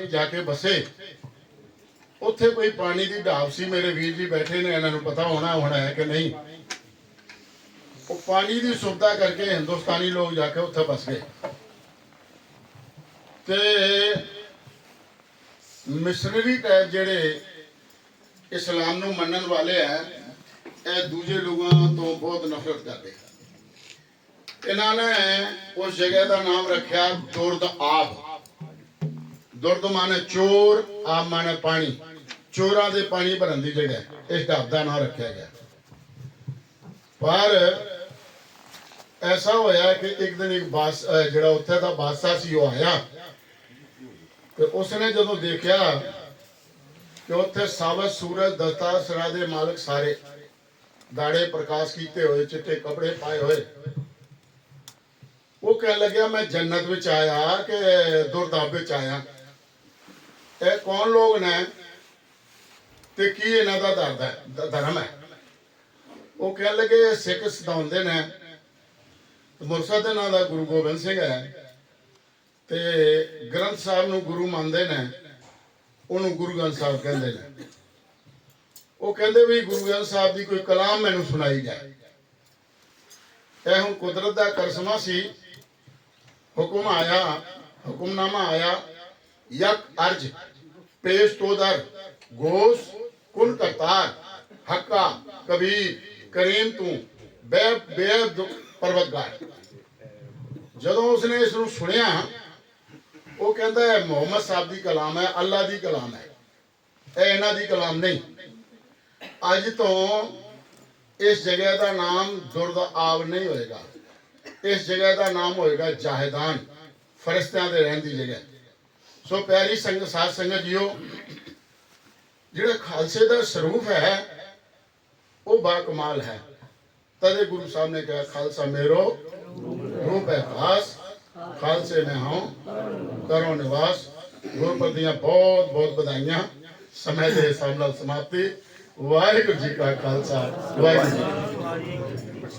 ਪਾਣੀ ਜਾ ਕੇ ਬਸੇ। ਉੱਥੇ ਕੋਈ ਪਾਣੀ ਦੀ ਢਾਬ ਸੀ, ਮੇਰੇ ਵੀਰ ਜੀ ਬੈਠੇ ਨੇ, ਇਹਨਾਂ ਨੂੰ ਪਤਾ ਹੋਣਾ ਹੋਣਾ ਹੈ ਕਿ ਨਹੀਂ। ਉਹ ਪਾਣੀ ਦੀ ਸੁਵਿਧਾ ਕਰਕੇ ਹਿੰਦੁਸਤਾਨੀ ਲੋਕ ਜਾ ਕੇ ਉੱਥੇ ਬਸ ਗਏ। ਤੇ ਮਿਸ਼ਨਰੀ ਟਾਈਪ ਜਿਹੜੇ ਇਸਲਾਮ ਨੂੰ ਮੰਨਣ ਵਾਲੇ ਆ, ਇਹ ਦੂਜੇ ਲੋਕਾਂ ਤੋਂ ਬਹੁਤ ਨਫ਼ਰਤ ਕਰਦੇ। ਇਹਨਾਂ ਨੇ ਉਸ ਜਗ੍ਹਾ ਦਾ ਨਾਮ ਰੱਖਿਆ ਦੁਰਦ ਆਬ। ਦੁਰਦ ਮਾਨੇ ਚੋਰ ਆਬ ਮਾਨੇ ਪਾਣੀ। ਚੋਰਾਂ ਦੇ ਪਾਣੀ ਭਰਨ ਦੀ ਜਗ੍ਹਾ ਇਸ ਢਾਬ ਦਾ ਨਾਮ ਰੱਖਿਆ ਗਿਆ। ਪਰ ਐਸਾ ਹੋਇਆ ਕਿ ਇੱਕ ਦਿਨ ਇੱਕ ਬਾਸ ਜਿਹੜਾ ਉੱਥੇ ਦਾ ਬਾਦਸ਼ਾਹ ਸੀ, ਉਹ ਆਇਆ। ਤੇ ਉਸਨੇ ਜਦੋਂ ਦੇਖਿਆ ਕਿ ਉੱਥੇ ਸਾਬਤ ਸੂਰਜ, ਦਸਤਾਰ, ਸਰਾ ਦੇ ਮਾਲਕ ਸਾਰੇ ਦਾੜੇ ਪ੍ਰਕਾਸ਼ ਕੀਤੇ ਹੋਏ, ਚਿੱਟੇ ਕੱਪੜੇ ਪਾਏ ਹੋਏ। ਉਹ ਕਹਿ ਲੱਗਿਆ, ਮੈਂ ਜੰਨਤ ਵਿੱਚ ਆਇਆ ਕਿ ਦੁਰਦਾਬ ਵਿੱਚ ਆਇਆ। ਇਹ ਕੌਣ ਲੋਕ ਨੇ ਤੇ ਕੀ ਇਹਨਾਂ ਦਾ ਦਰਦ ਹੈ? ਧਰਮ ਹੈ। ਉਹ ਕਹਿ ਲੱਗੇ ਸਿੱਖ ਸਤਾਉਂਦੇ ਨੇ। ਤੇ ਦੇ ਨਾਂ ਦਾ ਗੁਰੂ ਗੋਬਿੰਦ ਸਿੰਘ ਹੈ। ਤੇ ਗ੍ਰੰਥ ਸਾਹਿਬ ਨੂੰ ਗੁਰੂ ਮੰਨਦੇ ਨੇ। ਉਹਨੂੰ ਗੁਰੂ ਗ੍ਰੰਥ ਸਾਹਿਬ ਕਹਿੰਦੇ ਨੇ। ਉਹ ਕਹਿੰਦੇ ਵੀ ਗੁਰੂ ਗ੍ਰੰਥ ਸਾਹਿਬ ਦੀ ਕੋਈ ਕਲਾਮ ਮੈਨੂੰ ਸੁਣਾਈ ਜਾਏ। ਇਹ ਹੁਣ ਕੁਦਰਤ ਦਾ ਕਰਸਮਾ ਸੀ। ਹੁਕਮ ਆਇਆ, ਹੁਕਮਨਾਮਾ ਆਇਆ। ਯਕ ਅਰਜ, ਪੇਸ਼ ਤੋਦਰ ਗੋਸ ਕੁਲ ਕਰਤਾਰ, ਹੱਕਾ, ਕਬੀਰ, ਕਰੀਮ ਤੂੰ, ਬੇ ਬੇਦ ਪਰਵਤਗਾਰ। ਜਦੋਂ ਉਸਨੇ ਇਸ ਨੂੰ ਸੁਣਿਆ, ਉਹ ਕਹਿੰਦਾ ਹੈ, ਮੁਹੰਮਦ ਸਾਹਿਬ ਦੀ ਕਲਾਮ ਹੈ ਅੱਲਾ ਦੀ ਕਲਾਮ ਹੈ। ਇਹ ਇਹਨਾਂ ਦੀ ਕਲਾਮ ਨਹੀਂ। ਅੱਜ ਤੋਂ ਇਸ ਜਗ੍ਹਾ ਦਾ ਨਾਮ ਦੁਰਦ ਆਵ ਨਹੀਂ ਹੋਏਗਾ। ਇਸ ਜਗ੍ਹਾ ਦਾ ਨਾਮ ਹੋਏਗਾ ਜਾਹਿਦਾਨ, ਫਰਿਸ਼ਤਿਆਂ ਦੇ ਰਹਿਣ ਦੀ ਜਗ੍ਹਾ। ਸੋ ਪਿਆਰੀ ਸੰਗਤ ਸਾਧ ਸੰਗਤ ਜੀਓ, ਜਿਹੜਾ ਖਾਲਸੇ ਦਾ ਸਰੂਪ ਹੈ, ਉਹ ਬਾ ਕਮਾਲ ਹੈ। ਤਦੇ ਗੁਰੂ ਸਾਹਿਬ ਨੇ ਕਿਹਾ, ਖਾਲਸਾ ਮੇਰੋ ਰੂਪ ਹੈ ਖਾਸ ਖਾਲਸੇ ਮੈਂ ਹਾਂ ਕਰੋ ਨਿਵਾਸ। ਗੁਰਪੁਰਬ ਦੀਆਂ ਬਹੁਤ ਬਹੁਤ ਵਧਾਈਆਂ। ਸਮੇਂ ਦੇ ਹਿਸਾਬ ਨਾਲ ਸਮਾਪਤੀ। ਵਾਹਿਗੁਰੂ ਜੀ ਕਾ ਖਾਲਸਾ। ਵਾਹਿਗੁਰੂ ਜੀ